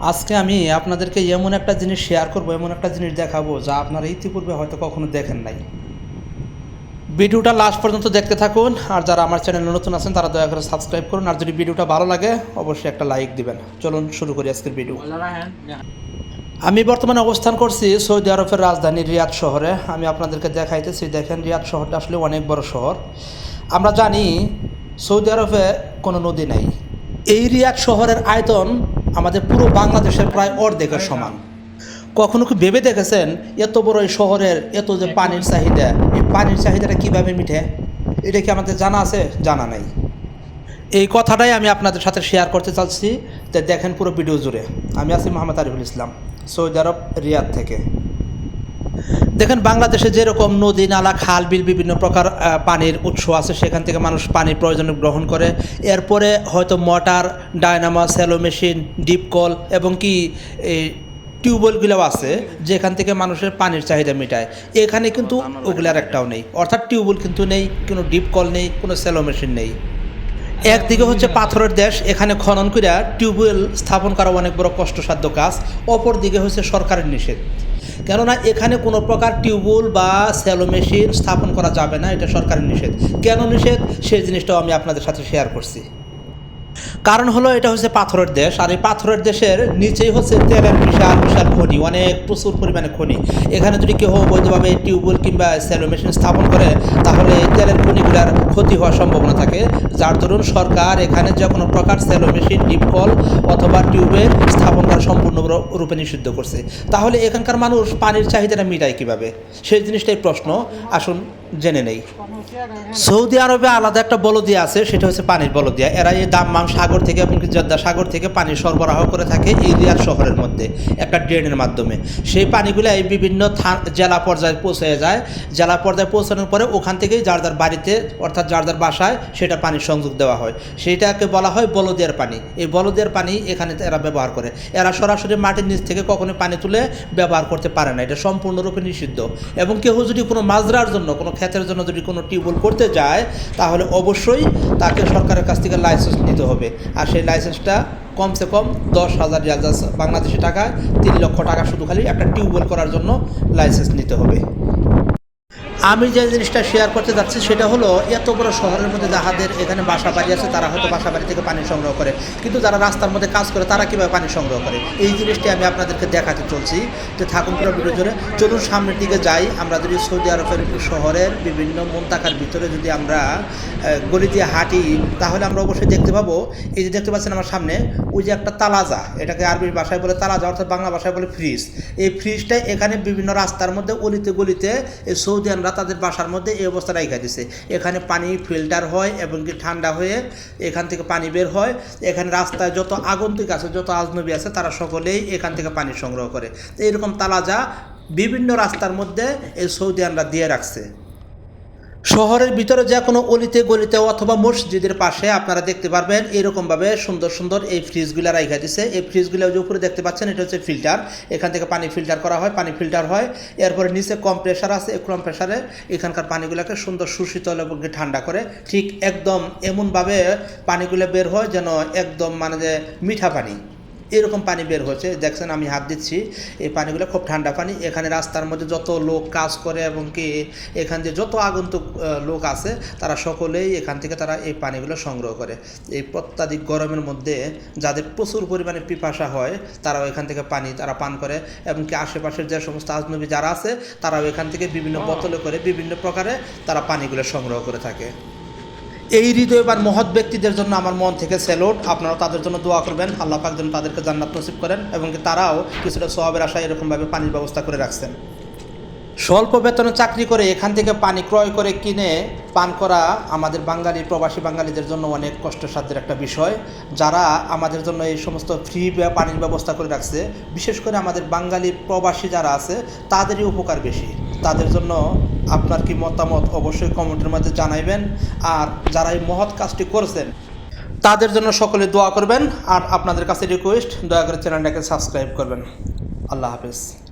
আজকে আমি আপনাদেরকে এমন একটা জিনিস শেয়ার করব এমন একটা জিনিস দেখাবো যা আপনারা ইতিপূর্বে হয়তো কখনো দেখেন নাই। ভিডিওটা লাস্ট পর্যন্ত দেখতে থাকুন আর যারা আমার চ্যানেলে নতুন আছেন তারা দয়া করে সাবস্ক্রাইব করুন আর যদি ভিডিওটা ভালো লাগে অবশ্যই একটা লাইক দিবেন। চলুন শুরু করি আজকের ভিডিও আমি বর্তমানে অবস্থান করছি সৌদি আরবের রাজধানী রিয়াদ শহরে। আমি আপনাদেরকে দেখাইতেছি দেখেন রিয়াদ শহরটা আসলে অনেক বড় শহর। আমরা জানি সৌদি আরবে কোনো নদী নেই। এই রিয়াদ শহরের আয়তন আমাদের পুরো বাংলাদেশের প্রায় অর্ধেকের সমান। কখনো কি ভেবে দেখেছেন এত বড় এই শহরের এত যে পানির চাহিদা? এই পানির চাহিদাটা কীভাবে মিঠে এটা কি আমাদের জানা আছে? জানা নাই। এই কথাটাই আমি আপনাদের সাথে শেয়ার করতে চাচ্ছি। যে দেখেন পুরো ভিডিও জুড়ে। আমি আছি Mohammad Ariful Islam, Saudi Arab, Riyadh থেকে। দেখেন বাংলাদেশে যেরকম নদী, নালা, খাল, বিল বিভিন্ন প্রকার পানির উৎস আছে, সেখান থেকে মানুষ পানির প্রয়োজন গ্রহণ করে। এরপরে হয়তো motor, dynamo shallow machine, deep call এবং কি এই টিউবওয়েলগুলোও আছে, যেখান থেকে মানুষের পানির চাহিদা মেটায়। এখানে কিন্তু ওগুলার একটাও নেই। অর্থাৎ টিউবওয়েল কিন্তু নেই, কোনো ডিপ কল নেই, কোনো স্যালো মেশিন নেই। একদিকে হচ্ছে পাথরের দেশ, এখানে খনন করে টিউবওয়েল স্থাপন করা অনেক বড় কষ্টসাধ্য কাজ। অপর দিকে হচ্ছে সরকারের নিষেধ। কেননা এখানে কোনো প্রকার টিউবওয়েল বা স্যালো মেশিন স্থাপন করা যাবে না, এটা সরকারের নিষেধ। কেন নিষেধ? সেই জিনিসটাও আমি আপনাদের সাথে শেয়ার করছি। কারণ হলো এটা হচ্ছে পাথরের দেশ, আর এই পাথরের দেশের নিচেই হচ্ছে তেলের বিশাল বিশাল খনি, অনেক প্রচুর পরিমাণে খনি। এখানে যদি কেউ বৈধভাবে টিউবওয়েল কিংবা স্যালো মেশিন স্থাপন করে, তাহলে এই তেলের খনিগুলার ক্ষতি হওয়ার সম্ভাবনা থাকে। যার দরুন সরকার এখানে যে কোনো প্রকার স্যালো মেশিন ডিপকল অথবা টিউবওয়েল স্থাপন করা সম্পূর্ণ রূপে নিষিদ্ধ করছে। তাহলে এখানকার মানুষ পানির চাহিদাটা মিটায় কীভাবে? সেই জিনিসটাই প্রশ্ন। আসুন জেনে নেই। সৌদি আরবে আলাদা একটা বলদিয়া আছে, সেটা হচ্ছে পানির বলদিয়া। এরা এই দাম্মাম সাগর থেকে এমনকি জর্দা সাগর থেকে পানি সরবরাহ করে থাকে এই রিয়াদ শহরের মধ্যে, একটা ড্রেনের মাধ্যমে। সেই পানিগুলো এই বিভিন্ন জেলা পর্যায়ে পৌঁছে যায়। জেলা পর্যায়ে পৌঁছানোর পরে ওখান থেকেই যার যার বাড়িতে, অর্থাৎ যার যার বাসায় সেটা পানির সংযোগ দেওয়া হয়। সেইটাকে বলা হয় বলদিয়ার পানি। এই বলদিয়ার পানি এখানে এরা ব্যবহার করে। এরা সরাসরি মাটির নিচ থেকে কখনো পানি তুলে ব্যবহার করতে পারে না। এটা সম্পূর্ণরূপে নিষিদ্ধ। এবং কেউ যদি কোনো মাজরার জন্য, কোনো ক্ষেতের জন্য যদি কোনো টিউবওয়েল করতে যায়, তাহলে অবশ্যই তাকে সরকারের কাছ থেকে লাইসেন্স নিতে হবে। আর সেই লাইসেন্সটা কমসে কম দশ হাজার বাংলাদেশি টাকা তিন লক্ষ টাকা শুধু খালি একটা টিউবওয়েল করার জন্য লাইসেন্স নিতে হবে। আমি যে জিনিসটা শেয়ার করতে যাচ্ছি সেটা হলো, এত বড় শহরের মধ্যে যাহাদের এখানে বাসা বাড়ি আছে, তারা হয়তো বাসা বাড়ি থেকে পানি সংগ্রহ করে। কিন্তু যারা রাস্তার মধ্যে কাজ করে, তারা কীভাবে পানি সংগ্রহ করে? এই জিনিসটি আমি আপনাদেরকে দেখাতে চলছি। যে থাকুন পুরো ভিডিও জুড়ে চলুন সামনের দিকে যাই। আমরা যদি সৌদি আরবের শহরের বিভিন্ন মন্তাকার ভিতরে যদি আমরা গলি দিয়ে হাঁটি, তাহলে আমরা অবশ্যই দেখতে পাবো, এই যে দেখতে পাচ্ছেন আমার সামনে, ওই যে একটা তালাজা। এটাকে আরবি ভাষায় বলে তালাজা, অর্থাৎ বাংলা ভাষায় বলে ফ্রিজ। এই ফ্রিজটা এখানে বিভিন্ন রাস্তার মধ্যে অলিতে গলিতে এই সৌদিয়ানরা তাদের বাসার মধ্যে এই অবস্থা রাখা দিছে। এখানে পানি ফিল্টার হয় এবং কি ঠান্ডা হয়ে এখান থেকে পানি বের হয়। এখানে রাস্তায় যত আগন্তুক আছে, যত আজনবী আছে, তারা সকলেই এখান থেকে পানি সংগ্রহ করে। এইরকম তালাজা বিভিন্ন রাস্তার মধ্যে এই সৌদিয়ানরা দিয়ে রাখছে। শহরের ভিতরে যে কোনো অলিতে, গলিতে অথবা মসজিদের পাশে আপনারা দেখতে পারবেন এরকমভাবে সুন্দর সুন্দর এই ফ্রিজগুলো রাখা দিছে। এই ফ্রিজগুলো যে উপরে দেখতে পাচ্ছেন, এটা হচ্ছে ফিল্টার। এখান থেকে পানি ফিল্টার করা হয়, পানি ফিল্টার হয়। এরপরে নিচে কম প্রেশার আছে কম প্রেশারে এখানকার পানিগুলোকে সুন্দর সুশীতল এবং ঠান্ডা করে ঠিক একদম এমনভাবে পানিগুলো বের হয় যেন একদম মানে যে মিঠা পানি। এরকম পানি বের হচ্ছে দেখছেন আমি হাত দিচ্ছি। এই পানিগুলো খুব ঠান্ডা পানি। এখানে রাস্তার মধ্যে যত লোক কাজ করে এবং কি এখান দিয়ে যত আগন্তুক লোক আছে তারা সকলেই এখান থেকে তারা এই পানিগুলো সংগ্রহ করে। এই অত্যাধিক গরমের মধ্যে যাদের প্রচুর পরিমাণে পিপাসা হয় তারাও এখান থেকে পানি তারা পান করে। এবং কি আশেপাশের যে সমস্ত আজনবী যারা আছে তারাও এখান থেকে বিভিন্ন বোতলে করে বিভিন্ন প্রকারে তারা পানিগুলো সংগ্রহ করে থাকে। এই হৃদয়বান মহৎ ব্যক্তিদের জন্য আমার মন থেকে স্যালুট। আপনারা তাদের জন্য দোয়া করবেন। আল্লাহ পাক যেন তাদেরকে জান্নাত নসিব করেন এবং তারাও কিছুটা সোয়াবের আশায় এরকমভাবে পানির ব্যবস্থা করে রাখছেন। স্বল্প বেতনে চাকরি করে এখান থেকে পানি ক্রয় করে কিনে পান করা আমাদের বাঙালি, প্রবাসী বাঙালিদের জন্য অনেক কষ্টসাধ্যের একটা বিষয়। যারা আমাদের জন্য এই সমস্ত ফ্রি পানির ব্যবস্থা করে রাখছে, বিশেষ করে আমাদের বাঙালি প্রবাসী যারা আছে, তাদেরই উপকার বেশি। তাদের জন্য আপনার কি মতামত অবশ্যই কমেন্টের মধ্যে জানাইবেন। আর যারা এই মহৎ কাজটি করেছেন, তাদের জন্য সকলে দোয়া করবেন। আর আপনাদের কাছে রিকোয়েস্ট দয়া করে চ্যানেলটাকে সাবস্ক্রাইব করবেন। আল্লাহ হাফেজ।